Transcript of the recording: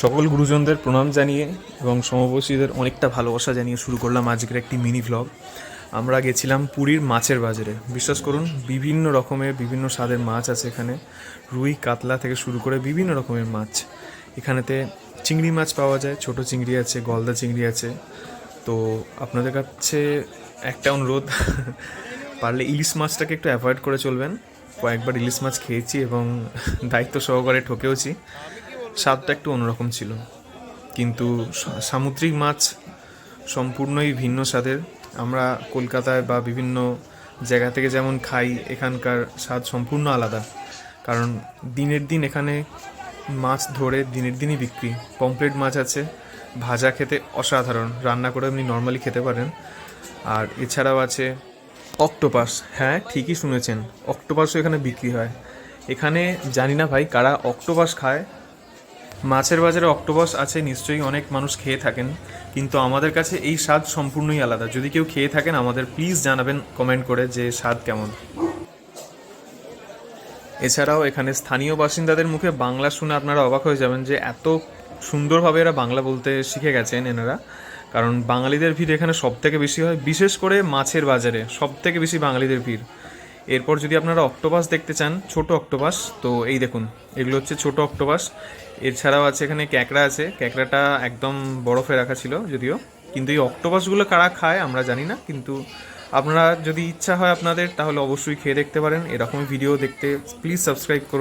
সকল গুরুজনদের প্রণাম জানিয়ে এবং সমবয়সীদের অনেকটা ভালোবাসা জানিয়ে শুরু করলাম আজকের একটি মিনি ভ্লগ আমরা গেছিলাম পুরীর মাছের বাজারে। বিশ্বাস করুন, বিভিন্ন রকমের, বিভিন্ন স্বাদের মাছ আছে এখানে। রুই, কাতলা থেকে শুরু করে বিভিন্ন রকমের মাছ। এখানেতে চিংড়ি মাছ পাওয়া যায়, ছোট চিংড়ি আছে, গলদা চিংড়ি আছে। তো আপনাদের কাছে একটা অনুরোধ, পারলে ইলিশ মাছটাকে একটু অ্যাভয়েড করে চলবেন। কয়েকবার ইলিশ মাছ খেয়েছি এবং দায়িত্ব সহকারে ঠকেওছি। স্বাদটা একটু অন্যরকম ছিল। কিন্তু সামুদ্রিক মাছ সম্পূর্ণই ভিন্ন স্বাদের। আমরা কলকাতায় বা বিভিন্ন জায়গা থেকে যেমন খাই, এখানকার স্বাদ সম্পূর্ণ আলাদা। কারণ দিনের দিন এখানে মাছ ধরে দিনের দিনই বিক্রি। পমপ্লেট মাছ আছে, ভাজা খেতে অসাধারণ, রান্না করে আপনি নর্মালি খেতে পারেন। আর এছাড়াও আছে অক্টোপাস। হ্যাঁ ঠিকই শুনেছেন, অক্টোপাসও এখানে বিক্রি হয়। এখানে জানি না ভাই কারা অক্টোপাস খায় মাছের বাজারে অক্টোপাস আছে, নিশ্চয়ই অনেক মানুষ খেয়ে থাকেন, কিন্তু আমাদের কাছে এই স্বাদ সম্পূর্ণই আলাদা। যদি কেউ খেয়ে থাকেন, আমাদের প্লিজ জানাবেন কমেন্ট করে যে স্বাদ কেমন। এছাড়াও এখানে স্থানীয় বাসিন্দাদের মুখে বাংলা শুনে আপনারা অবাক হয়ে যাবেন যে এত সুন্দরভাবে এরা বাংলা বলতে শিখে গেছেন এনারা। কারণ বাঙালিদের ভিড় এখানে সব থেকে বেশি হয়, বিশেষ করে মাছের বাজারে সব থেকে বেশি বাঙালিদের ভিড়। এরপর যদি আপনারা অক্টোপাস দেখতে চান, ছোট অক্টোপাস, তো এই দেখুন, এগুলো হচ্ছে ছোট অক্টোপাস। এছাড়াও আছে এখানে ক্যাঁকড়া আছে। ক্যাঁকড়াটা একদম বরফে রাখা ছিল যদিও। কিন্তু এই অক্টোপাসগুলো কারা খায় আমরা জানি না, কিন্তু আপনারা যদি ইচ্ছা হয় আপনাদের, তাহলে অবশ্যই খেয়ে দেখতে পারেন। এরকমই ভিডিও দেখতে প্লিজ সাবস্ক্রাইব করুন।